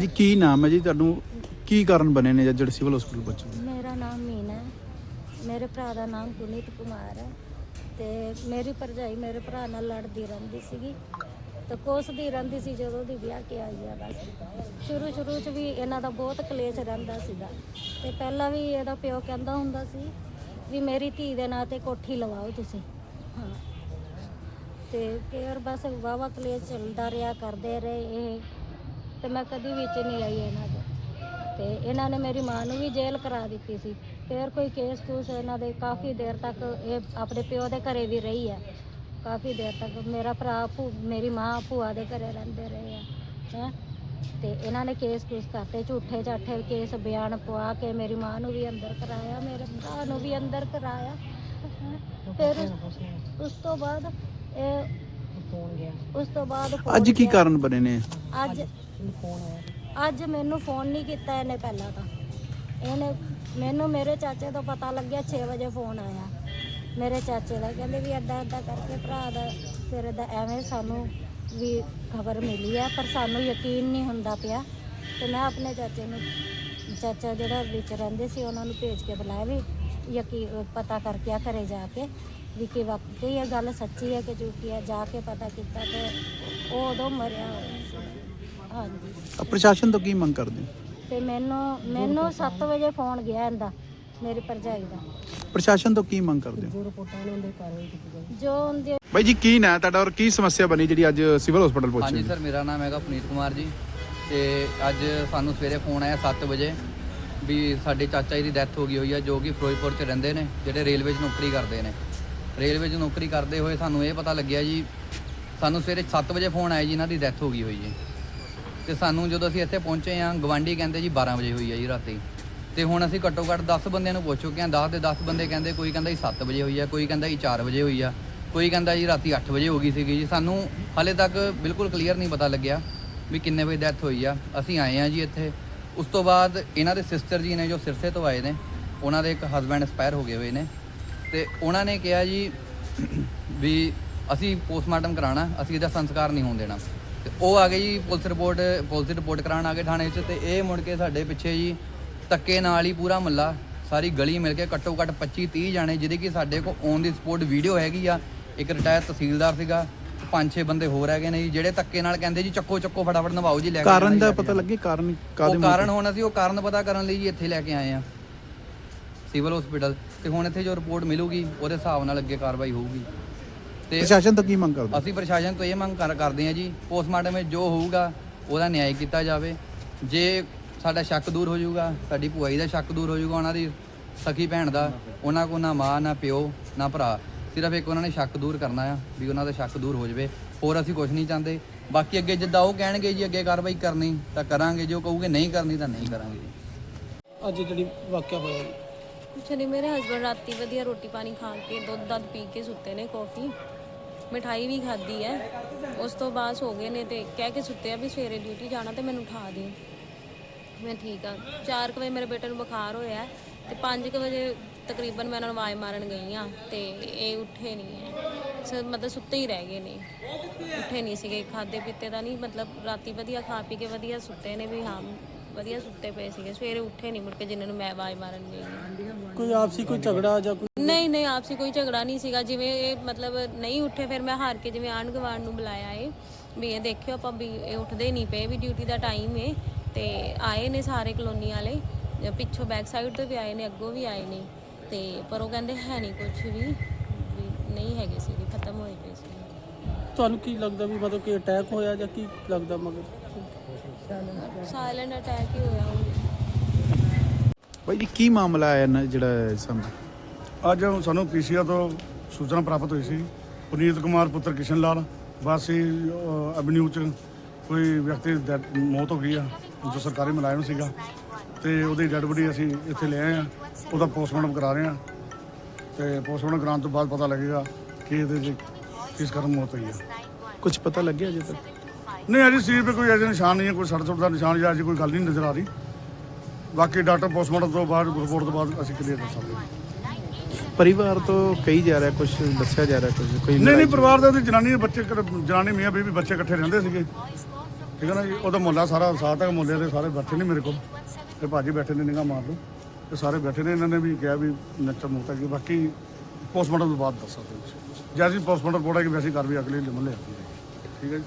ਜੀ, ਕੀ ਨਾਮ ਹੈ ਜੀ? ਤੁਹਾਨੂੰ ਕੀ ਕਾਰਨ ਬਣੇ ਨੇ ਜਿਹੜੇ ਸਿਵਲ ਹਸਪੀਟਲ ਪਹੁੰਚੇ ਮੇਰਾ ਨਾਮ ਮੀਨਾ ਹੈ। ਮੇਰੇ ਭਰਾ ਦਾ ਨਾਮ ਗੁਨੀਤ ਕੁਮਾਰ ਹੈ। ਤੇ ਮੇਰੀ ਭਰਜਾਈ ਮੇਰੇ ਭਰਾ ਨਾਲ ਲੜਦੀ ਰਹਿੰਦੀ ਸੀਗੀ ਤੇ ਕੋਸਦੀ ਰਹਿੰਦੀ ਸੀ ਜਦੋਂ ਦੀ ਵਿਆਹ ਕੇ ਆਈ ਆ ਬਸ। ਸ਼ੁਰੂ ਸ਼ੁਰੂ ਚ ਵੀ ਇਹਨਾਂ ਦਾ ਬਹੁਤ ਕਲੇਸ਼ ਰਹਿੰਦਾ ਸੀਗਾ। ਤੇ ਪਹਿਲਾਂ ਵੀ ਇਹਦਾ ਪਿਓ ਕਹਿੰਦਾ ਹੁੰਦਾ ਸੀ ਵੀ ਮੇਰੀ ਧੀ ਦੇ ਨਾਂ ਤੇ ਕੋਠੀ ਲਵਾਓ ਤੁਸੀਂ। ਹਾਂ। ਤੇ ਫਿਰ ਬਸ ਵਾਵਾ ਕਲੇਸ਼ ਚੱਲਦਾ ਰਿਹਾ, ਕਰਦੇ ਰਹੇ ਇਹ। ਤੇ ਮੈਂ ਕਦੀ ਵਿੱਚ ਨਹੀਂ ਆਈ ਇਹਨਾਂ ਦੇ ਤੇ ਇਹਨਾਂ ਨੇ ਮੇਰੀ ਮਾਂ ਨੂੰ ਵੀ ਜੇਲ੍ਹ ਕਰਾ ਦਿੱਤੀ ਸੀ। ਫਿਰ ਕੋਈ ਕੇਸ ਕੂਸ ਇਹਨਾਂ ਦੇ ਕਾਫੀ ਦੇਰ ਤੱਕ ਇਹ ਆਪਣੇ ਪਿਓ ਦੇ ਘਰੇ ਵੀ ਰਹੀ ਹੈ ਕਾਫੀ ਦੇਰ ਤੱਕ ਮੇਰਾ ਭਰਾ ਭੂ ਮੇਰੀ ਮਾਂ ਭੂਆ ਦੇ ਘਰੇ ਰਹਿੰਦੇ ਰਹੇ ਆ ਹੈਂ। ਤੇ ਇਹਨਾਂ ਨੇ ਕੇਸ ਕੂਸ ਕਰਤੇ ਝੂਠੇ ਝਾਠੇ ਕੇਸ ਬਿਆਨ ਪਵਾ ਕੇ ਮੇਰੀ ਮਾਂ ਨੂੰ ਵੀ ਅੰਦਰ ਕਰਾਇਆ ਮੇਰੇ ਭਰਾ ਨੂੰ ਵੀ ਅੰਦਰ ਕਰਾਇਆ। ਫਿਰ ਉਸ- ਉਸ ਤੋਂ ਬਾਅਦ ਇਹ ਉਸ ਤੋਂ ਬਾਅਦ ਅੱਜ ਕੀ। ਕਾਰਨ ਬਣੇ ਨੇ? ਅੱਜ ਅੱਜ ਮੈਨੂੰ ਫੋਨ ਨਹੀਂ ਕੀਤਾ ਇਹਨੇ ਪਹਿਲਾਂ ਤਾਂ। ਇਹਨੇ ਮੈਨੂੰ ਮੇਰੇ ਚਾਚੇ ਤੋਂ ਪਤਾ ਲੱਗਿਆ 6 ਵਜੇ ਫੋਨ ਆਇਆ। ਮੇਰੇ ਚਾਚੇ ਦਾ ਕਹਿੰਦੇ ਵੀ ਅੱਡਾ ਅੱਡਾ ਕਰਕੇ ਭਰਾ ਦਾ ਫਿਰ ਦਾ ਐਵੇਂ ਸਾਨੂੰ ਵੀ ਖਬਰ ਮਿਲੀ ਆ, ਪਰ ਸਾਨੂੰ ਯਕੀਨ ਨਹੀਂ ਹੁੰਦਾ ਪਿਆ। ਤੇ ਮੈਂ ਆਪਣੇ ਚਾਚੇ ਨੂੰ, ਚਾਚਾ ਜਿਹੜਾ ਵਿੱਚ ਰਹਿੰਦੇ ਸੀ ਉਹਨਾਂ ਨੂੰ ਭੇਜ ਕੇ ਬੁਲਾਇਆ ਵੀ ਯਕੀਨ ਪਤਾ ਕਰਕੇ ਆ ਘਰੇ ਜਾ ਕੇ ਵੀ ਕਿ ਵਾਕਈ ਇਹ ਗੱਲ ਸੱਚੀ ਹੈ ਕਿ ਝੂਠੀ ਹੈ? ਜਾ ਕੇ ਪਤਾ ਕੀਤਾ ਤੇ ਉਹ ਉਦੋਂ ਮਰਿਆ ਹੋਇਆ ਹਾਂਜੀ। ਤਾਂ ਪ੍ਰਸ਼ਾਸਨ ਤੋਂ ਕੀ ਮੰਗ ਕਰਦੇ ਹੋ? ਤੇ ਮੈਨੂੰ ਮੈਨੂੰ 7 ਵਜੇ ਫੋਨ ਗਿਆ ਇਹਦਾ ਮੇਰੀ ਭਰਜਾਈ ਦਾ। ਪ੍ਰਸ਼ਾਸਨ ਤੋਂ ਕੀ ਮੰਗ ਕਰਦੇ ਹੋ? ਜੋ ਉਹਦੇ ਬਾਈ ਜੀ ਕੀ ਨਾਂ ਹੈ ਤੁਹਾਡਾ ਔਰ ਕੀ ਸਮੱਸਿਆ ਬਣੀ ਜਿਹੜੀ ਅੱਜ ਸਿਵਲ ਹਸਪੀਟਲ ਪਹੁੰਚੇ ਹਾਂਜੀ? ਸਰ ਮੇਰਾ ਨਾਮ ਹੈਗਾ ਪੁਨੀਤ ਕੁਮਾਰ ਜੀ। ਤੇ ਅੱਜ ਸਾਨੂੰ ਸਵੇਰੇ ਫੋਨ ਆਇਆ 7 ਵਜੇ ਵੀ ਸਾਡੇ ਚਾਚਾ ਜੀ ਦੀ ਡੈਥ ਹੋ ਗਈ ਹੋਈ ਆ ਜੋ ਕਿ ਫਿਰੋਜ਼ਪੁਰ 'ਚ ਰਹਿੰਦੇ ਨੇ ਜਿਹੜੇ ਰੇਲਵੇ 'ਚ ਨੌਕਰੀ ਕਰਦੇ ਨੇ। ਰੇਲਵੇ 'ਚ ਨੌਕਰੀ ਕਰਦੇ ਹੋਏ ਸਾਨੂੰ ਇਹ ਪਤਾ ਲੱਗਿਆ ਜੀ ਸਾਨੂੰ ਸਵੇਰੇ 7 ਵਜੇ ਫੋਨ ਆਇਆ ਜੀ ਇਹਨਾਂ ਦੀ ਡੈਥ ਹੋ ਗਈ ਹੋਈ ਜੀ। ਤੇ ਸਾਨੂੰ ਜਦੋਂ ਅਸੀਂ ਇੱਥੇ ਪਹੁੰਚੇ ਆ ਗਵਾਂਢੀ ਕਹਿੰਦੇ ਜੀ 12 ਵਜੇ ਹੋਈ ਆ ਜੀ ਰਾਤੀ। ਤੇ ਹੁਣ ਅਸੀਂ ਘੱਟੋ ਘੱਟ 10 ਬੰਦਿਆਂ ਨੂੰ ਪੁੱਛ ਚੁੱਕੇ ਆ 10 ਦੇ 10 ਬੰਦੇ ਕਹਿੰਦੇ ਕੋਈ ਕਹਿੰਦਾ ਜੀ 7 ਵਜੇ ਹੋਈ ਆ, ਕੋਈ ਕਹਿੰਦਾ ਜੀ 4 ਵਜੇ ਹੋਈ ਆ, ਕੋਈ ਕਹਿੰਦਾ ਜੀ ਰਾਤੀ 8 ਵਜੇ ਹੋ ਗਈ ਸੀਗੀ ਜੀ। ਸਾਨੂੰ ਹਾਲੇ ਤੱਕ ਬਿਲਕੁਲ ਕਲੀਅਰ ਨਹੀਂ ਪਤਾ ਲੱਗਿਆ ਵੀ ਕਿੰਨੇ ਵਜੇ ਡੈਥ ਹੋਈ ਆ। ਅਸੀਂ ਆਏ ਆ ਜੀ ਇੱਥੇ। ਉਸ ਤੋਂ ਬਾਅਦ ਇਹਨਾਂ ਦੇ ਸਿਸਟਰ ਜੀ ਨੇ ਜੋ ਸਿਰਸੇ ਤੋਂ ਆਏ ਨੇ, ਉਹਨਾਂ ਦੇ ਇੱਕ ਹਸਬੰਡ ਐਕਸਪਾਇਰ ਹੋ ਗਏ ਹੋਏ ਨੇ। ਤੇ ਉਹਨਾਂ ਨੇ ਕਿਹਾ ਜੀ ਵੀ ਅਸੀਂ ਪੋਸਟਮਾਰਟਮ ਕਰਾਉਣਾ, ਅਸੀਂ ਇਹਦਾ ਸੰਸਕਾਰ ਨਹੀਂ ਹੋਣ ਦੇਣਾ। ਤੇ ਉਹ ਆ ਗਏ ਜੀ ਪੁਲਿਸ ਰਿਪੋਰਟ ਪੁਲਿਸ ਰਿਪੋਰਟ ਕਰਾਉਣ ਆ ਗਏ ਥਾਣੇ 'ਚ ਤੇ ਇਹ ਮੁੜ ਕੇ ਸਾਡੇ ਪਿੱਛੇ ਜੀ ਧੱਕੇ ਨਾਲ ਹੀ ਪੂਰਾ ਮੱਲਾ ਸਾਰੀ ਗਲੀ ਮਿਲ ਕੇ ਘੱਟੋ ਘੱਟ 25 30 ਜਾਣੇ ਜਿਹਦੇ ਕਿ ਸਾਡੇ ਕੋਲ ਔਨ ਦੀ ਸਪੋਰਟ ਵੀਡੀਓ ਹੈਗੀ ਆ ਇੱਕ ਰਿਟਾਇਰ ਤਹਿਸੀਲਦਾਰ ਸੀਗਾ ਪੰਜ ਛੇ ਬੰਦੇ ਹੋਰ ਹੈਗੇ ਨੇ ਜੀ ਜਿਹੜੇ ਧੱਕੇ ਨਾਲ ਕਹਿੰਦੇ ਜੀ ਚੱਕੋ ਚੱਕੋ ਫਟਾਫਟ ਨਵਾਓ ਜੀ ਲੈ ਕੇ ਕਾਰਨ ਦਾ ਪਤਾ। ਲੱਗੇ? ਕਾਰਨ ਕਾਦੇ ਉਹ ਕਾਰਨ ਹੁਣ ਅਸੀਂ ਉਹ ਕਾਰਨ ਪਤਾ ਕਰਨ ਲਈ ਜੀ ਇੱਥੇ ਲੈ ਕੇ ਆਏ ਆ। ਸਿਵਲ ਹਸਪੀਟਲ ਤੇ ਹੁਣ ਇੱਥੇ ਜੋ ਰਿਪੋਰਟ ਮਿਲੂਗੀ ਉਹਦੇ ਹਿਸਾਬ ਨਾਲ ਅੱਗੇ ਕਾਰਵਾਈ ਹੋਊਗੀ। ਤੇ ਪ੍ਰਸ਼ਾਸਨ ਤੋਂ ਕੀ ਮੰਗ ਕਰਦੇ? ਅਸੀਂ ਪ੍ਰਸ਼ਾਸਨ ਤੋਂ ਇਹ ਮੰਗ ਕਰ- ਕਰਦੇ ਹਾਂ ਜੀ ਪੋਸਟਮਾਰਟਮ ਵਿੱਚ ਜੋ ਹੋਊਗਾ ਉਹਦਾ ਨਿਆਂ ਕੀਤਾ ਜਾਵੇ। ਜੇ ਸਾਡਾ ਸ਼ੱਕ ਦੂਰ ਹੋ ਜਾਊਗਾ ਸਾਡੀ ਭੂਆ ਜੀ ਦਾ ਸ਼ੱਕ ਦੂਰ ਹੋ ਜਾਊਗਾ ਉਹਨਾਂ ਦੀ ਸਖੀ ਭੈਣ ਦਾ ਉਹਨਾਂ ਕੋਲ ਨਾ ਮਾਂ ਨਾ ਪਿਓ ਨਾ ਭਰਾ ਸਿਰਫ ਇੱਕ ਉਹਨਾਂ ਨੇ ਸ਼ੱਕ ਦੂਰ ਕਰਨਾ ਆ ਵੀ ਉਹਨਾਂ ਦਾ ਸ਼ੱਕ ਦੂਰ ਹੋ ਜਾਵੇ। ਹੋਰ ਅਸੀਂ ਕੁਝ ਨਹੀਂ ਚਾਹੁੰਦੇ। ਬਾਕੀ ਅੱਗੇ ਜਿੱਦਾਂ ਉਹ ਕਹਿਣਗੇ ਜੀ ਅੱਗੇ ਕਾਰਵਾਈ ਕਰਨੀ ਤਾਂ ਕਰਾਂਗੇ। ਜੋ ਕਹੂਗੇ ਨਹੀਂ ਕਰਨੀ ਤਾਂ ਨਹੀਂ ਕਰਾਂਗੇ ਜੀ। ਅੱਜ ਜਿਹੜੀ ਵਾਕਿਆ ਹੋਇਆ ਜੀ। ਕੁਛ ਨਹੀਂ ਮੇਰੇ ਹਸਬੰਡ ਰਾਤੀ ਵਧੀਆ ਰੋਟੀ ਪਾਣੀ ਖਾ ਕੇ ਦੁੱਧ ਦੱਧ ਪੀ ਕੇ ਸੁੱਤੇ ਨੇ ਕੌਫੀ ਮਿਠਾਈ ਵੀ ਖਾਧੀ ਹੈ। ਉਸ ਤੋਂ ਬਾਅਦ ਸੋ ਗਏ ਨੇ ਤੇ ਕਹਿ ਕੇ ਸੁੱਤੇ ਆ ਵੀ ਸਵੇਰੇ ਡਿਊਟੀ ਜਾਣਾ ਤੇ ਮੈਨੂੰ ਉਠਾ ਦਿਓ। ਮੈਂ ਠੀਕ ਆ। 4 ਵਜੇ ਮੇਰੇ ਬੇਟੇ ਨੂੰ ਬੁਖਾਰ ਹੋਇਆ ਹੈ ਤੇ 5 ਵਜੇ ਤਕਰੀਬਨ ਮੈਂ ਉਹਨਾਂ ਨੂੰ ਆਵਾਜ਼ ਮਾਰਨ ਗਈ ਆ ਤੇ ਇਹ ਉੱਠੇ ਨਹੀਂ ਹੈ। ਸ ਮਤਲਬ ਸੁੱਤੇ ਹੀ ਰਹਿ ਗਏ ਨੇ। ਉੱਠੇ ਨਹੀਂ ਸੀਗੇ ਖਾਦੇ ਪੀਤੇ ਦਾ ਨਹੀਂ, ਮਤਲਬ ਰਾਤੀ ਵਧੀਆ ਖਾ ਪੀ ਕੇ ਵਧੀਆ ਸੁੱਤੇ ਨੇ ਵੀ ਹਾਂ। ਵਧੀਆ ਸੁੱਤੇ ਪਏ ਸੀਗੇ ਸਵੇਰੇ ਉੱਠੇ ਨਹੀਂ ਮੁੜ ਕੇ ਜਿੰਨਾਂ ਨੂੰ ਮੈਂ ਆਵਾਜ਼ ਮਾਰਨ ਗਈ। ਕੋਈ ਆਪਸੀ ਕੋਈ ਝਗੜਾ ਜਾਂ ਕੋਈ ਨਹੀਂ ਨਹੀਂ ਆਪਸੀ ਕੋਈ ਝਗੜਾ ਨਹੀਂ ਸੀਗਾ। ਜਿਵੇਂ ਇਹ ਮਤਲਬ ਨਹੀਂ ਉੱਠੇ ਫਿਰ ਮੈਂ ਹਾਰ ਕੇ ਜਿਵੇਂ ਆਂਢ ਗੁਆਂਢ ਨੂੰ ਬੁਲਾਇਆ ਏ ਵੀ ਇਹ ਦੇਖਿਓ ਆਪਾਂ ਵੀ ਇਹ ਉੱਠਦੇ ਨਹੀਂ ਪਏ ਵੀ ਡਿਊਟੀ ਦਾ ਟਾਈਮ ਏ ਤੇ ਆਏ ਨੇ ਸਾਰੇ ਕਲੋਨੀ ਵਾਲੇ ਪਿੱਛੋਂ ਬੈਕ ਸਾਈਡ ਤੋਂ ਵੀ ਆਏ ਨੇ ਅੱਗੋਂ ਵੀ ਆਏ ਨੇ ਤੇ ਪਰ ਉਹ ਕਹਿੰਦੇ ਹੈ ਨਹੀਂ ਕੁਝ ਵੀ ਵੀ ਨਹੀਂ ਹੈਗੇ ਸੀ ਖਤਮ ਹੋਏ ਪਏ ਸੀ ਤੁਹਾਨੂੰ ਕੀ ਲੱਗਦਾ ਵੀ ਮਤਲਬ ਕਿ ਅਟੈਕ ਹੋਇਆ ਜਾਂ ਕੀ ਲੱਗਦਾ ਮਗਰ? ਸਾਇਲੈਂਟ ਅਟੈਕ ਹੀ ਹੋਇਆ ਹੋਊ ਬਾਈ ਜੀ ਕੀ ਮਾਮਲਾ ਹੈ ਨਾ ਜਿਹੜਾ ਸਾਹਮਣੇ ਅੱਜ ਸਾਨੂੰ ਪੀਸੀਆ ਤੋਂ ਸੂਚਨਾ ਪ੍ਰਾਪਤ ਹੋਈ ਸੀ। ਪੁਨੀਤ ਕੁਮਾਰ ਪੁੱਤਰ ਕਿਸ਼ਨ ਲਾਲ ਵਾਸੀ ਐਵਨਿਊ ਚ ਕੋਈ ਵਿਅਕਤੀ ਦੀ ਡੈਥ- ਮੌਤ ਹੋ ਗਈ ਆ ਜੋ ਸਰਕਾਰੀ ਮੁਲਾਜ਼ਮ ਸੀਗਾ। ਤੇ ਉਹਦੀ ਡੈਡ ਬੋਡੀ ਅਸੀਂ ਇੱਥੇ ਲੈ ਆਏ ਆ। ਉਹਦਾ ਪੋਸਟਮਾਰਟਮ ਕਰਾ ਰਹੇ ਆ। ਤੇ ਪੋਸਟਮਾਰਟਮ ਕਰਾਉਣ ਤੋਂ ਬਾਅਦ ਪਤਾ ਲੱਗੇਗਾ ਕਿ ਇਹਦੇ 'ਚ ਇਸ ਕਾਰਨ ਮੌਤ ਹੋਈ ਹੈ ਕੁਝ ਪਤਾ ਲੱਗਿਆ ਅਜੇ ਤੱਕ? ਨਹੀਂ ਅਜੇ ਸਰੀਰ 'ਤੇ ਕੋਈ ਅਜੇ ਨਿਸ਼ਾਨ ਨਹੀਂ ਹੈ ਕੋਈ ਸੱਟ ਸੁੱਟ ਦਾ ਨਿਸ਼ਾਨ ਜਾਂ ਅਜੇ ਕੋਈ ਗੱਲ ਨਹੀਂ ਨਜ਼ਰ ਆ ਰਹੀ। ਬਾਕੀ ਡਾਕਟਰ ਪੋਸਟਮਾਰਟਮ ਤੋਂ ਬਾਅਦ ਰਿਪੋਰਟ ਤੋਂ ਬਾਅਦ ਅਸੀਂ ਕਲੀਅਰ ਕਰ ਸਕਦੇ ਹਾਂ। ਪਰਿਵਾਰ ਤੋਂ ਕਹੀ ਜਾ ਰਿਹਾ ਕੁਝ ਦੱਸਿਆ ਜਾ ਰਿਹਾ ਕੁਝ ਕੋਈ ਨਹੀਂ ਨਹੀਂ ਪਰਿਵਾਰ ਦੇ ਉਹਦੀ ਜਨਾਨੀ ਦੇ ਬੱਚੇ ਜਨਾਨੀ ਮੀਆਂ ਬੀਬੀ ਬੱਚੇ ਇਕੱਠੇ ਰਹਿੰਦੇ ਸੀਗੇ। ਠੀਕ ਹੈ ਨਾ ਜੀ? ਉਹਦਾ ਮੁੱਲਾ ਸਾਰਾ ਸਾਥ ਹੈ ਮੁੱਲੇ ਦੇ ਸਾਰੇ ਬੈਠੇ ਨੇ ਮੇਰੇ ਕੋਲ। ਤੇ ਭਾਜੀ ਬੈਠੇ ਨੇ ਨਿਗਾਹ ਮਾਰ ਲਓ। ਤੇ ਸਾਰੇ ਬੈਠੇ ਨੇ ਇਹਨਾਂ ਨੇ ਵੀ ਕਿਹਾ ਵੀ ਨੱਚਾ ਮੁਕਤਾ ਜੀ ਬਾਕੀ ਪੋਸਟਮਾਰਟਮ ਤੋਂ ਬਾਅਦ ਦੱਸ ਸਕਦੇ ਹਾਂ। ਜੈਸੀ ਪੋਸਟਮਾਰਟਮ ਰਿਪੋਰਟ ਹੈ ਕਿ ਵੈਸੀ ਕਾਰਵਾਈ ਅਗਲੇ ਲਿਮਨ ਲੈ ਆਤੀ ਹੈ। ਠੀਕ ਹੈ ਜੀ?